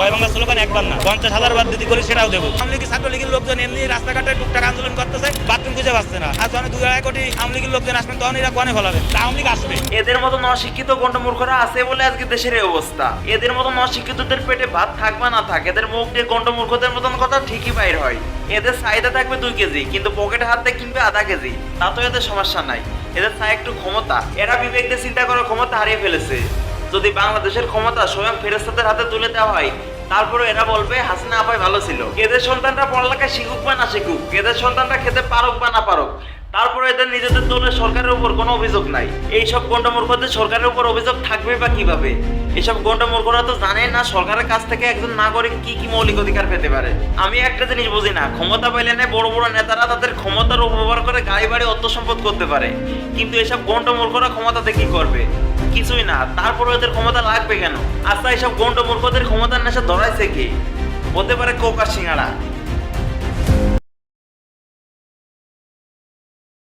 জয় Bangla slogan? একবার না পঞ্চাশ হাজার বার যদি করি সেটাও দেবো। আওয়ামী লীগের ছাত্র লোকজন এমনি রাস্তাঘাটে টুকটাক আন্দোলন করতেছে বাথরুম খুঁজে পাচ্ছে না। আর যখন দুই আড়াই কোটি আওয়ামী লীগের লোকজন আসবেন তখন এরা কনে ফলাবেন তা আওয়ামী লীগ আসবে। এদের মতন অশিক্ষিত গন্ডমূর্খরা আছে বলে আজকে দেশের এই অবস্থা। এদের মতন অশিক্ষিতদের পেটে ভাত থাকবে না থাক এদের মুখ দিয়ে গন্ডমূর্খদের মতন কথা ঠিকই বাইর হয়। এদের চাহিদা থাকবে দুই কেজি কিন্তু পকেটে হাত দিয়ে কিনবে আধা কেজি। তাতে এদের সমস্যা নাই। এদের চাই একটু ক্ষমতা। এরা বিবেক দিয়ে চিন্তা করার ক্ষমতা হারিয়ে ফেলেছে। যদি বাংলাদেশের ক্ষমতা স্বয়ং ফেরেস্তাদের হাতে তুলে দেওয়া হয় তারপরে এরা বলবে হাসিনা আপাই ভালো ছিল। এদের সন্তানরা পড়ালেখা শিখুক বা না শিখুক এদের সন্তানরা খেতে পারুক বা না পারুক তারপরে এদের নিজেদের দলের সরকারের উপর কোনো অভিযোগ নাই। এইসব গন্ডমূর্খদের সরকারের উপর অভিযোগ থাকবে বা কীভাবে? এসব গন্ডমূর্খরা তো জানে না সরকারের কাছ থেকে একজন নাগরিক কি কি মৌলিক অধিকার পেতে পারে। আমি একটা জিনিস বুঝি না, ক্ষমতা পাইলে না বড় বড় নেতারা তাদের ক্ষমতার উপবার করে গাড়ি বাড়ি অর্থ সম্পদ করতে পারে। কিন্তু এসব গন্ডমূর্খরা ক্ষমতাতে কি করবে? কিছুই না তারপরে ওদের ক্ষমতা লাগবে কেন? আচ্ছা এসব গন্ডমূর্খদের ক্ষমতার নেশা ধরাইছে কি? হতে পারে কোকা সিঙ্গাড়া